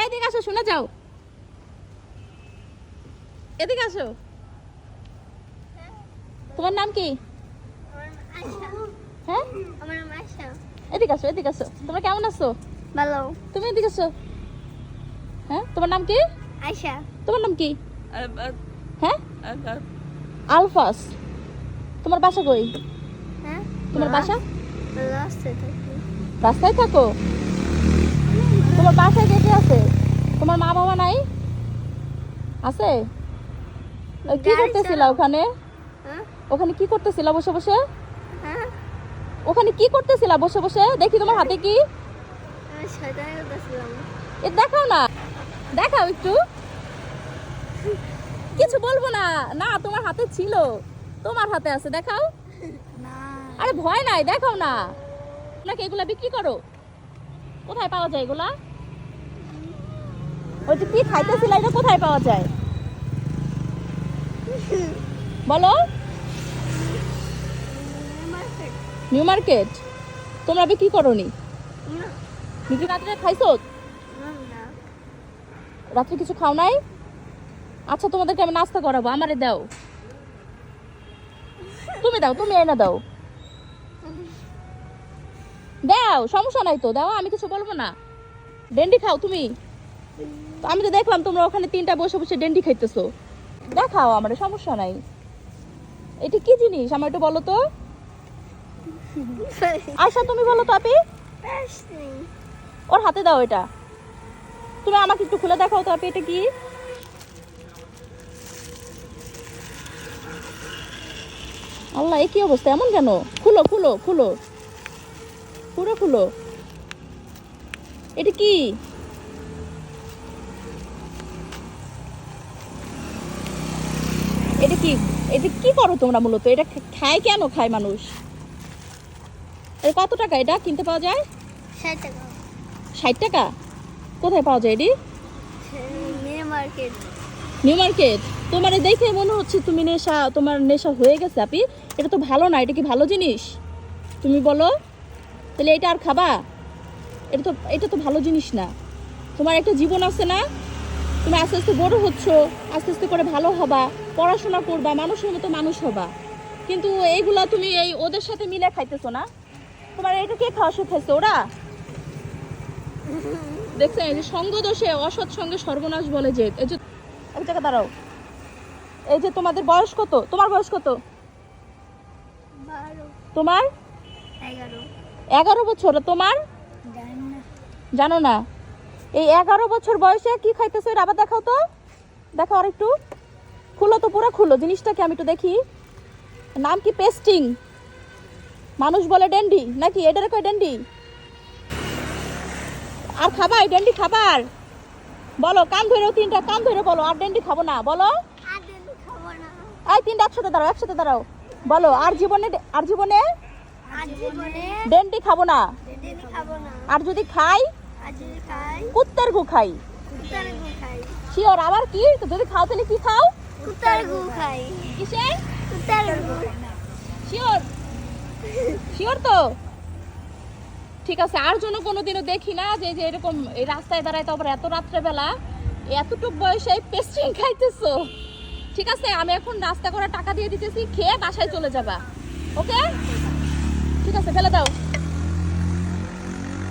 এদিকে আসো শুনে যাও। এদিকে আসো। তোমার নাম কি? হ্যাঁ? আমার নাম আশা এদিকে আসো এদিকে আসো। তোমরা কেমন আছো? ভালো। তুমি এদিকে আসো। হ্যাঁ তোমার নাম কি? তোমার নাম কি? হ্যাঁ? আলফাস। তোমার বাসা কই? হ্যাঁ? তোমার বাসা? রাস্তায় থাকো তোমার বাসায় কে কে আছে তোমার মা বাবা নাই আছে? কি করতেছিলা ওখানে? হ্যাঁ? ওখানে কি করতেছিলা বসে বসে? হ্যাঁ? ওখানে কি করতেছিলা বসে বসে? দেখি তোমার হাতে কি? এ দেখাও না। দেখাও একটু। কিছু বলব না। না তোমার হাতে ছিল। তোমার হাতে আছে দেখাও। না। আরে ভয় নাই দেখাও না। নাকি এগুলা বিক্রি করো? কোথায় পাওয়া যায় এগুলা? ওই যে কি খাইতেছিল এটা কোথায় পাওয়া যায়? বলো। New Market. তোমরা বিক্রি করোনি? বিক্রি রাত্রে খাইছো? রাত্রে কিছু খাও নাই? আচ্ছা তোমাদেরকে আমি নাস্তা করাবো, আমারে দাও। তুমি দাও, তুমি এনে দাও। দাও, সমস্যা নাই তো, দাও, আমি কিছু বলব না। ডেন্ডি খাও তুমি। আমি তো দেখলাম তোমরা ওখানে তিনটা বসে বসে ডেন্ডি খাইতেছো। দেখাও আমার, সমস্যা নাই। এটা কি জিনিস? আমার একটু বলো তো। আশা তুমি বলো তো আপি। ওর হাতে দাও এটা। তুমি আমাকে একটু খুলে দেখাও তো আপি, এটা কি? আল্লাহ এ কি অবস্থা? এমন কেন? খুলো খুলো খুলো। পুরো খুলো। এটা কি? এটা কি এটা কি করো তোমরা মূলত? এটা খায় কেন খায় মানুষ? এটা কত টাকা এটা কিনতে পাওয়া যায়? ষাট টাকা। ষাট টাকা? কোথায় পাওয়া যায় এটি? New Market. New Market. তোমার দেখে মনে হচ্ছে তুমি নেশা তোমার নেশা হয়ে গেছে আপি। এটা তো ভালো না এটা কি ভালো জিনিস? তুমি বলো। তাহলে এটা আর খাবা? এটা তো এটা তো ভালো জিনিস না। তোমার একটা জীবন আছে না? তুমি আস্তে আস্তে বড় হচ্ছ আস্তে আস্তে করে ভালো হবা পড়াশোনা করবা মানুষের মতো মানুষ হবা। কিন্তু এইগুলা তুমি এই ওদের সাথে মিলে খাইতেছো না? তোমার এটা কে খাওয়া শিখাইছে ওরা? দেখছেন এই যে সঙ্গ দোষে অসৎ সঙ্গে সর্বনাশ বলে যে এই যে এক জায়গায় দাঁড়াও। এই যে তোমাদের বয়স কত? তোমার বয়স কত? তোমার? এগারো। এগারো বছর তোমার? জানো না। এই এগারো বছর বয়সে কি খাইতেছো? আবার দেখাও তো। দেখো আর একটু খুলো তো পুরো খুলো। জিনিসটা কি আমি একটু দেখি। নাম কি? পেস্টিং। মানুষ বলে ডেন্ডি। নাকি? এটারে কয় ডেন্ডি? আর খাবার ডেন্ডি খাবার। বলো কান ধরে তিনটা কান ধরে বলো। আর ডেন্ডি খাব না। বলো। এই তিনটা একসাথে দাঁড়াও একসাথে দাঁড়াও। বলো আর জীবনে আর জীবনে? ডেন্ডি খাব না। আর যদি খাই? কুত্তের গু খাই। শিওর আবার কি? যদি খাও তাহলে কি খাও? কুত্তার গু খাই। কিসের কুত্তার গু। শিওর? শিওর তো? ঠিক আছে আর জন্য কোনোদিনও দেখি না যে যে এরকম এই রাস্তায় দাঁড়ায় তারপর এত রাত্রেবেলা এতটুক বয়সে পেস্ট্রিং খাইতেছো। ঠিক আছে আমি এখন নাস্তা করার টাকা দিয়ে দিতেছি খেয়ে বাসায় চলে যাবা। ওকে? ঠিক আছে ফেলে দাও।